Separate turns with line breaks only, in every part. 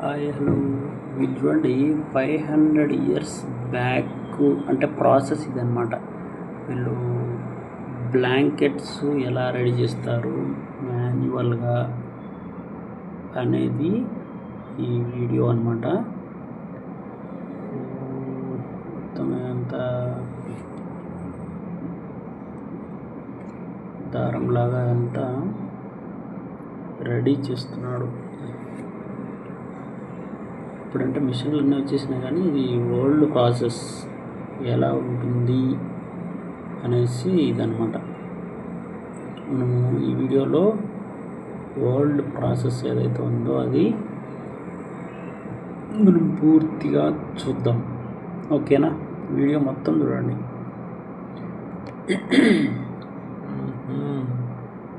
Hi hello మీరు చూడండి five hundred years back అంటే ప్రాసెస్ ఇదనమాట వీళ్ళు బ్లాంకెట్స్ ఎలా రెడీ చేస్తారు మాన్యువల్గా అనేది ఈ వీడియో అనమాట మొత్తం అంతా దారంలాగా అంతా రెడీ చేస్తున్నాడు. ఇప్పుడంటే మిషన్లు అన్నీ వచ్చేసినా కానీ ఇది ఓల్డ్ ప్రాసెస్ ఎలా ఉంటుంది అనేసి ఇదనమాట మనము ఈ వీడియోలో ఓల్డ్ ప్రాసెస్ ఏదైతే ఉందో అది మనం పూర్తిగా చూద్దాం. ఓకేనా? వీడియో మొత్తం చూడండి.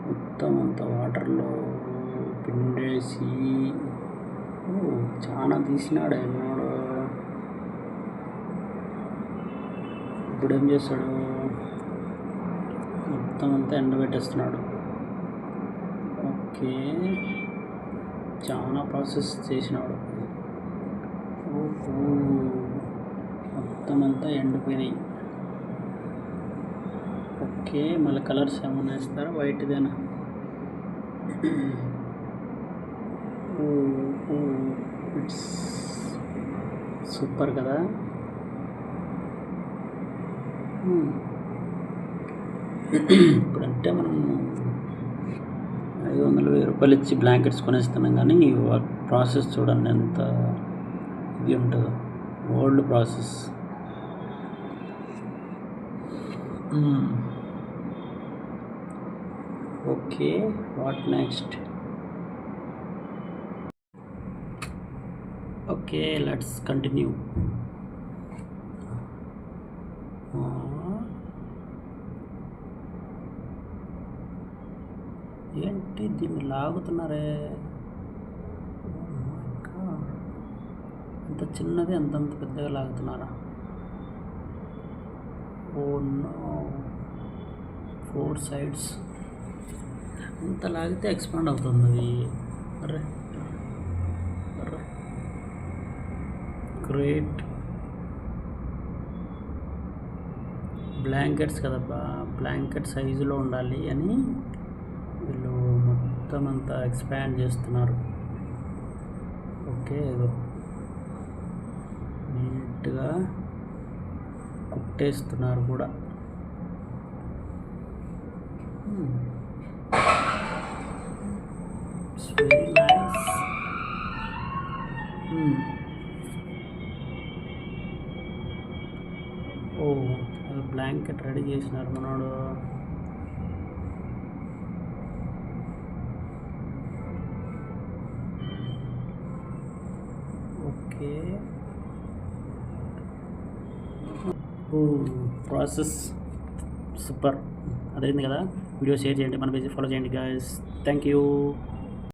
మొత్తం అంత వాటర్లో పిండేసి చాలా తీసినాడు ఎన్నోడు ఇప్పుడు ఏం చేస్తాడు? మొత్తం అంతా ఎండబెట్టేస్తున్నాడు ఓకే. చాలా ప్రాసెస్ చేసినాడు. మొత్తం అంతా ఎండిపోయినాయి. ఓకే. మళ్ళీ కలర్స్ ఏమైనా వేస్తారా? వైట్దేనా ఇట్స్ సూపర్ కదా? ఇప్పుడంటే మనం ఐదు వందల వెయ్యి రూపాయలు ఇచ్చి బ్లాంకెట్స్ కొనేస్తున్నాం కానీ ప్రాసెస్ చూడండి ఎంత ఇది ఉంటుందో. Old process okay what next? Okay let's continue. ఏంటి దీన్ని లాగుతున్నారే? అంత చిన్నది అంతంత పెద్దగా లాగుతున్నారా? ఓ ఫోర్ సైడ్స్. అంత లాగితే ఎక్స్పాండ్ అవుతుంది. అది అరే. గ్రేట్ బ్లాంకెట్స్ కదబ్బా బ్లాంకెట్ సైజులో ఉండాలి అని వీళ్ళు మొత్తం అంతా ఎక్స్పాండ్ చేస్తున్నారు. ఓకే నీట్గా కుట్టేస్తున్నారు కూడా. వెరీ ఓ బ్లాంకెట్ రెడీ చేసినారు మనోడు. ఓకే. ఓ ప్రాసెస్ సూపర్ అదైంది కదా? వీడియో షేర్ చేయండి మన పేజీ ఫాలో చేయండి గాయస్ థ్యాంక్ యూ